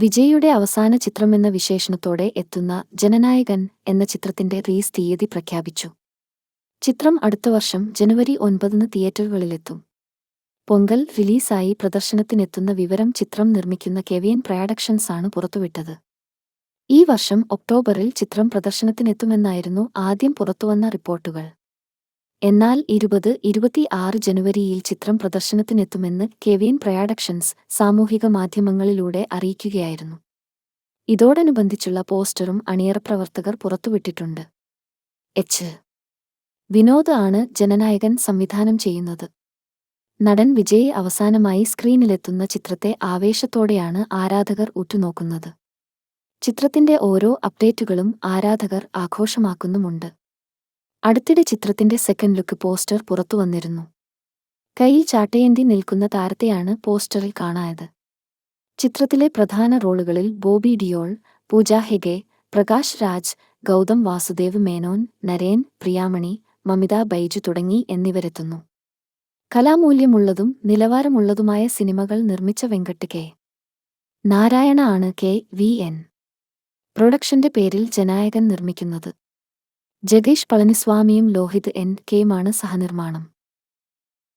വിജയിയുടെ അവസാന ചിത്രമെന്ന വിശേഷണത്തോടെ എത്തുന്ന ജനനായകൻ എന്ന ചിത്രത്തിന്റെ റീസ് തീയതി പ്രഖ്യാപിച്ചു. ചിത്രം അടുത്ത വർഷം ജനുവരി ഒൻപതിന് തിയേറ്ററുകളിലെത്തും. പൊങ്കൽ റിലീസായി പ്രദർശനത്തിനെത്തുന്ന വിവരം ചിത്രം നിർമ്മിക്കുന്ന കെവിയൻ പ്രൊഡക്ഷൻസ് ആണ് പുറത്തുവിട്ടത്. ഈ വർഷം ഒക്ടോബറിൽ ചിത്രം പ്രദർശനത്തിനെത്തുമെന്നായിരുന്നു ആദ്യം പുറത്തുവന്ന റിപ്പോർട്ടുകൾ. എന്നാൽ ഇരുപത് ഇരുപത്തിയാറ് ജനുവരിയിൽ ചിത്രം പ്രദർശനത്തിനെത്തുമെന്ന് കെവിൻ പ്രയാഡക്ഷൻസ് സാമൂഹിക മാധ്യമങ്ങളിലൂടെ അറിയിക്കുകയായിരുന്നു. ഇതോടനുബന്ധിച്ചുള്ള പോസ്റ്ററും അണിയറ പ്രവർത്തകർ പുറത്തുവിട്ടിട്ടുണ്ട്. എച്ച്. വിനോദ് ആണ് ജനനായകൻ സംവിധാനം ചെയ്യുന്നത്. നടൻ വിജയ് അവസാനമായി സ്ക്രീനിലെത്തുന്ന ചിത്രത്തെ ആവേശത്തോടെയാണ് ആരാധകർ ഉറ്റുനോക്കുന്നത്. ചിത്രത്തിന്റെ ഓരോ അപ്ഡേറ്റുകളും ആരാധകർ ആഘോഷമാക്കുന്നുമുണ്ട്. അടുത്തിടെ ചിത്രത്തിന്റെ സെക്കൻഡ് ലുക്ക് പോസ്റ്റർ പുറത്തു വന്നിരുന്നു. കയ്യിൽ ചാട്ടയേന്തി നിൽക്കുന്ന താരത്തെയാണ് പോസ്റ്ററിൽ കാണായത്. ചിത്രത്തിലെ പ്രധാന റോളുകളിൽ ബോബി ഡിയോൾ പൂജ ഹെഗെ പ്രകാശ് രാജ് ഗൗതം വാസുദേവ് മേനോൻ നരേൻ പ്രിയാമണി മമിത ബൈജു തുടങ്ങി എന്നിവരെത്തുന്നു. കലാമൂല്യമുള്ളതും നിലവാരമുള്ളതുമായ സിനിമകൾ നിർമ്മിച്ച വെങ്കട്ട് കെ. നാരായണ ആണ് കെ വി എൻ. പ്രൊഡക്ഷന്റെ പേരിൽ ജനായകൻ നിർമ്മിക്കുന്നത്. ജഗേഷ് പളനിസ്വാമിയും ലോഹിത് എൻ കെയുമാണ് സഹനിർമ്മാണം.